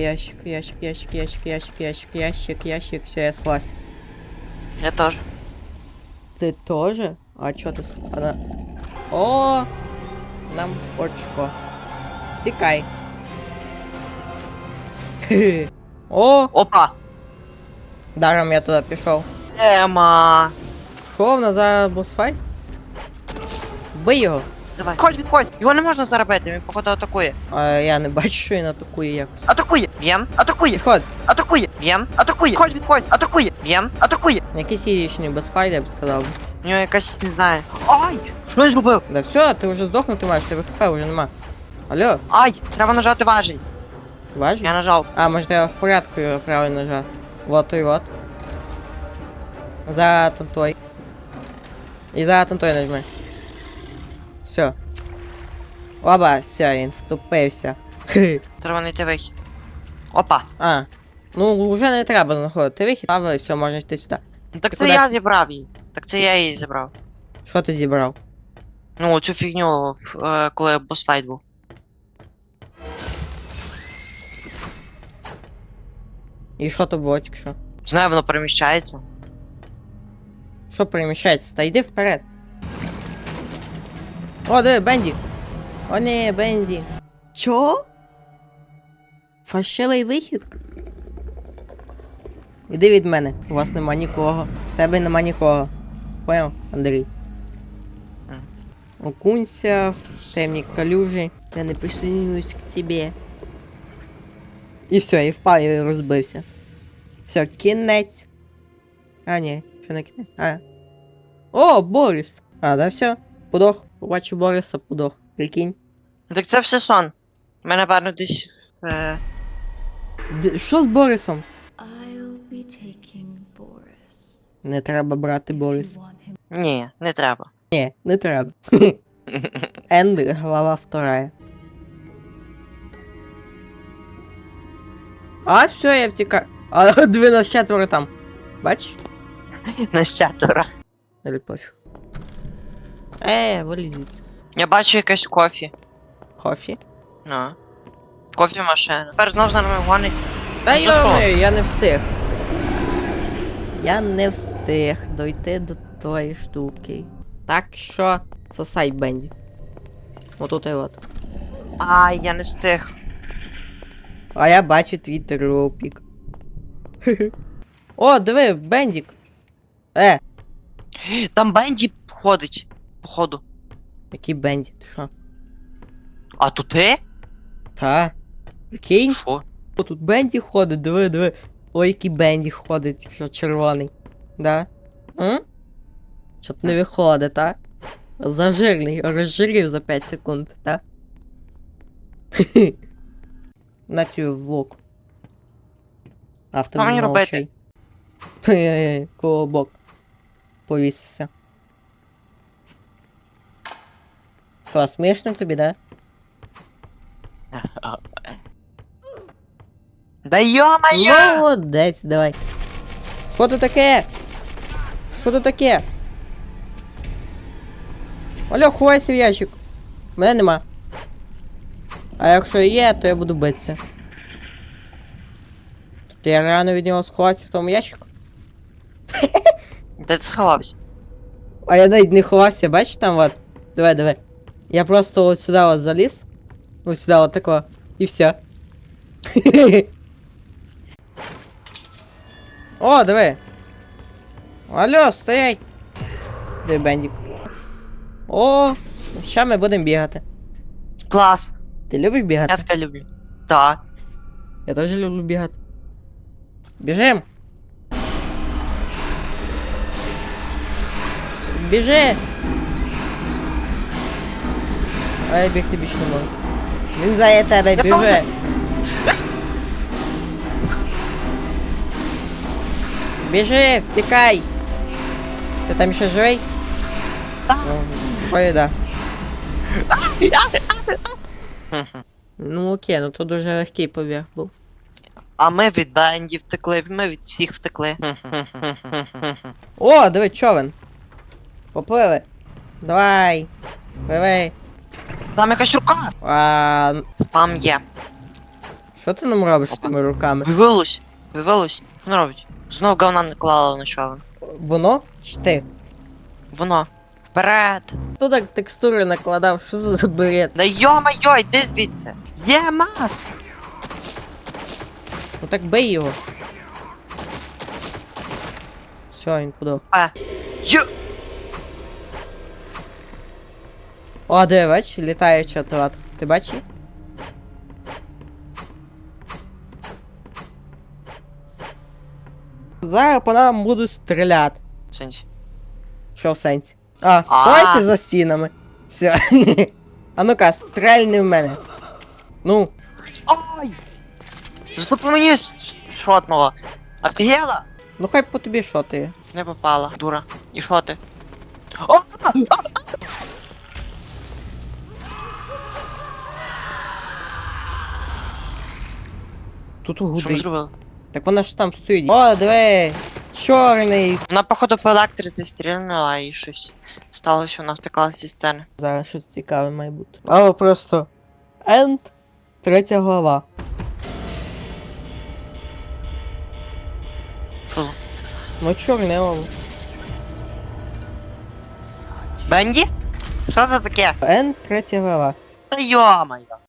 Ящик, ящик, ящик, ящик, ящик, ящик, ящик, ящик, все, я схватил. Я теж. Ты тоже? А чё ты... Она... О! Нам очко. Тікай. О! Опа! Даром я туди пішов. Ема! Що в нас зараз босфайт? Бий його. Давай. Ходь, відходь! Його не можна заробити, він походу атакує. А я не бачу, що він атакує якось. Атакує! Б'єм! Атакує! Підходь. Атакує! Б'єм! Атакує! Ходь, відходь! Атакує! Б'єм! Атакує! Якийсь ідічний босфайт, я б сказав. У нього якась, не знаю. Ай! Що я зробив? Да все, ти вже здохнути маєш, тебе хп вже нема. Алло, Ай! Треба нажати важень. важить? Я нажав. А, може треба в порядку його правильно нажати. Вот той вот. За там той. І за там той нажми. Все. Оба, все, він втупився. Знайти вихід. Опа! А. Ну, вже не треба знаходити вихід, але все, можна йти сюди. Ну так Ти це куди? я зібрав її. Так це я її зібрав. Що ти зібрав? Ну, цю фігню, е, коли босфайт був. І що то було тільки що? Знаю, воно переміщається. Що переміщається? Та йди вперед. О, диви, Бенді. О, ні, Бенді. Чо? Фальшивий вихід? Іди від мене, у вас нема нікого. В тебе нема нікого. Поняв, Андрій? Окунься в темні калюжі. Я не присоединюсь к тебе. І все, і впав і розбився. Все, кінець. А, ні, ще не кінець. А. О, Борис! А, да, все. Подох. Побачу Бориса, подох. Прикинь. Так це все сон. У мене, напевно, десь. Е... Д- Що з Борисом? I'll be taking Boris. Не треба брати Борис. you want him Ні, не треба. Ні, не треба. Енд, глава вторая. А, все, я втікаю. А, диви нас четверо там. Бачиш? Нас четверо. Далі пофіг. Е, вилізь звідси. Я бачу якесь кофі. Кофі. Ну. Кофі машина. Тепер знов за нами гониться. Та Ну, я не встиг. Я не встиг дойти до тої штуки. Так що сосай Бенді. Отут і от. Ай, я не встиг. А я бачу твій трупік. О, диви, Бендік. Е, Там Бенді ходить. Походу. який Бенді? Ти що? А то ти? Та. Прикинь? Що? О, тут Бенді ходить, диви, диви. Ой, який Бенді ходить, що червоний. Да? М? Що не виходить, та? Зажирний, розжирів за 5 секунд, та? На цю в око. Авто Що мені робити? Колобок. Повісився. Що, смішно тобі, да? Да йо-моє! Молодець, давай. Що то таке? Що то таке? Алло, ховайся в ящик. Мене нема. А якщо є, то я буду битися. Тобто я реально від нього сховатися в тому ящику? Де ти сховався? А я навіть не ховався, бачиш там от. Давай, давай. Я просто от сюди от заліз. Ось сюди от такого. І все. О, диви. Алло, стоять. Де Бендік? О, ща ми будемо бігати. Клас. Ти любиш бігати? Я тебе люблю. Так. Я теж люблю бігати. Біжим! Біжи! А я бігти більше не можу. Він за тебе Я Біжи, втікай! Ти там ще живий? Ну, ой, да. Ну окей, ну то дуже легкий побіг був. А ми від Бенді втекли, ми від всіх втекли. О, диви, човен. Поплили. Давай. Пливи. Там якась рука. А, Спам є. Що ти нам робиш з тими руками? Вивелось. Вивелось. Що робить? Знов говна наклала на човен. Воно чи ти? Воно. Вперед! Хто так текстури накладав? Що за бред? Да йо-майо, йди звідси! Єма! Ну так бий його. Все, він подох. Йо! О, де бач, літаюча трат. Ти бачиш? Зараз по нам будуть стріляти. Сенсі. Що в сенсі? А, ховайся за стінами. Все. А ну-ка, стрельни в мене. Ну, Ой! Зато по мені шотнуло. Офігела? ну хай по тобі ти. Не попала, дура. І що ти? О! Тут Що ми зробили? Так вона ж там стоїть. О, диви! Чорний. Вона, походу, по електриці стрільнула і щось сталося, вона втекла зі сцени. Зараз щось цікаве має бути. Але просто. End. Третя глава. Що? Ну чорне воно. Бенді? Що це таке? End, третя глава. Та йо-моє.